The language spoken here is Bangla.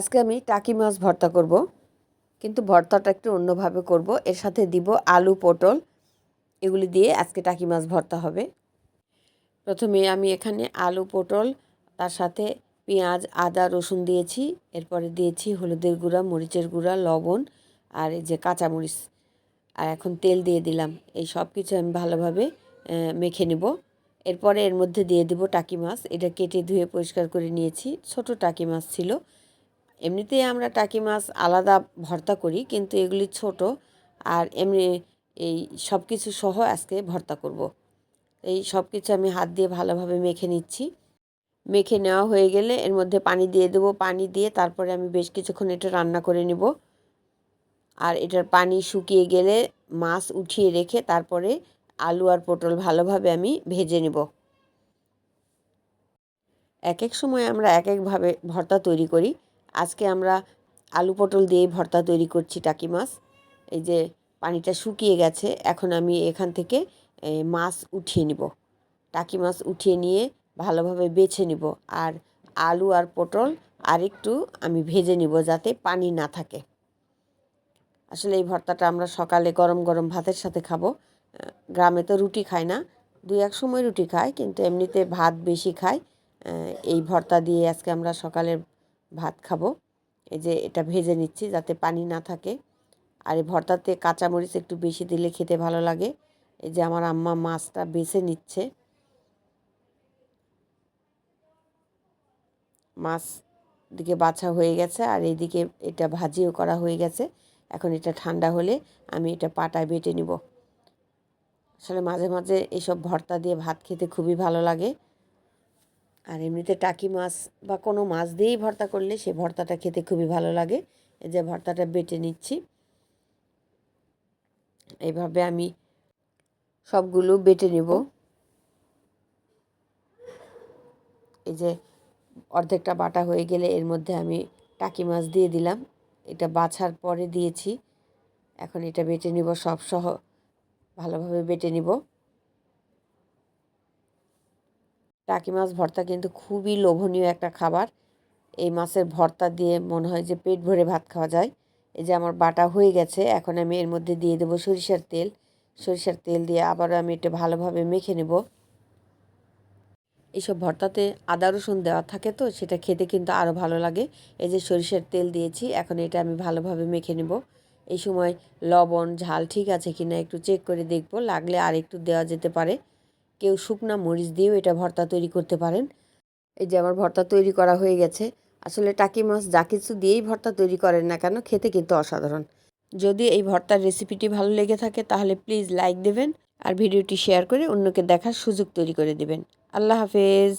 আজকে আমি টাকি মাছ ভর্তা করব, কিন্তু ভর্তাটা একটু অন্যভাবে করব। এর সাথে দিব আলু, পটল, এগুলি দিয়ে আজকে টাকি মাছ ভর্তা হবে। প্রথমে আমি এখানে আলু, পটল, তার সাথে পেঁয়াজ, আদা, রসুন দিয়েছি। এরপরে দিয়েছি হলুদের গুঁড়া, মরিচের গুঁড়া, লবণ আর এই যে কাঁচামরিচ। আর এখন তেল দিয়ে দিলাম। এই সব কিছু আমি ভালোভাবে মেখে নেব। এরপরে এর মধ্যে দিয়ে দেব টাকি মাছ। এটা কেটে ধুয়ে পরিষ্কার করে নিয়েছি। ছোট টাকি মাছ ছিল। এমনিতেই আমরা টাকি মাছ আলাদা ভর্তা করি, কিন্তু এগুলি ছোট আর এমনি এই সব কিছু সহ আজকে ভর্তা করব। এই সব কিছু আমি হাত দিয়ে ভালোভাবে মেখে নিচ্ছি। মেখে নেওয়া হয়ে গেলে এর মধ্যে পানি দিয়ে দেবো। পানি দিয়ে তারপরে আমি বেশ কিছুক্ষণ এটা রান্না করে নেব। আর এটার পানি শুকিয়ে গেলে মাছ উঠিয়ে রেখে তারপরে আলু আর পটল ভালোভাবে আমি ভেজে নেব। এক এক সময় আমরা এক একভাবে ভর্তা তৈরি করি। আজকে আমরা আলু পটল দিয়েই ভর্তা তৈরি করছি টাকি মাছ। এই যে পানিটা শুকিয়ে গেছে, এখন আমি এখান থেকে মাছ উঠিয়ে নিব। টাকি মাছ উঠিয়ে নিয়ে ভালোভাবে বেছে নিব। আর আলু আর পটল আরেকটু আমি ভেজে নিব যাতে পানি না থাকে। আসলে এই ভর্তাটা আমরা সকালে গরম গরম ভাতের সাথে খাব। গ্রামে তো রুটি খায় না, দুই এক সময় রুটি খায়, কিন্তু এমনিতে ভাত বেশি খায়। এই ভর্তা দিয়ে আজকে আমরা সকালের ভাত খাব। এই যে এটা ভেজে নিচ্ছি যাতে পানি না থাকে। আর এই ভর্তাতে কাঁচামরিচ একটু বেশি দিলে খেতে ভালো লাগে। এই যে আমার আম্মা মাছটা বেছে নিচ্ছে। মাছ দিকে বাছা হয়ে গেছে আর এইদিকে এটা ভাজিও করা হয়ে গেছে। এখন এটা ঠান্ডা হলে আমি এটা পাটায় বেটে নিব। আসলে মাঝে মাঝে এইসব ভর্তা দিয়ে ভাত খেতে খুবই ভালো লাগে। আর এমনিতে টাকি মাছ বা কোনো মাছ দিয়েই ভর্তা করলে সে ভর্তাটা খেতে খুবই ভালো লাগে। এই যে ভর্তাটা বেটে নিচ্ছি। এইভাবে আমি সবগুলো বেটে নেব। এই যে অর্ধেকটা বাটা হয়ে গেলে এর মধ্যে আমি টাকি মাছ দিয়ে দিলাম। এটা বাছার পরে দিয়েছি। এখন এটা বেটে নিব সব সহ ভালোভাবে বেটে নিব। টাকি মাছ ভর্তা কিন্তু খুবই লোভনীয় একটা খাবার। এই মাছের ভর্তা দিয়ে মনে হয় যে পেট ভরে ভাত খাওয়া যায়। এই যে আমার বাটা হয়ে গেছে, এখন আমি এর মধ্যে দিয়ে দেবো সরিষার তেল। সরিষার তেল দিয়ে আবারও আমি এটা ভালোভাবে মেখে নেব। এইসব ভর্তাতে আদা রসুন দেওয়া থাকে তো, সেটা খেতে কিন্তু আরও ভালো লাগে। এই যে সরিষার তেল দিয়েছি, এখন এটা আমি ভালোভাবে মেখে নেব। এই সময় লবণ, ঝাল ঠিক আছে কিনা একটু চেক করে দেখব, লাগলে আর একটু দেওয়া যেতে পারে। কেউ শুকনা মরিচ দিয়েও এটা ভর্তা তৈরি করতে পারেন। এই যে আমার ভর্তা তৈরি করা হয়ে গেছে। আসলে টাকি মাছ যা কিছু দিয়েই ভর্তা তৈরি করেন না কেন, খেতে কিন্তু অসাধারণ। যদি এই ভর্তার রেসিপিটি ভালো লেগে থাকে তাহলে প্লিজ লাইক দেবেন আর ভিডিওটি শেয়ার করে অন্যকে দেখার সুযোগ তৈরি করে দেবেন। আল্লাহ হাফেজ।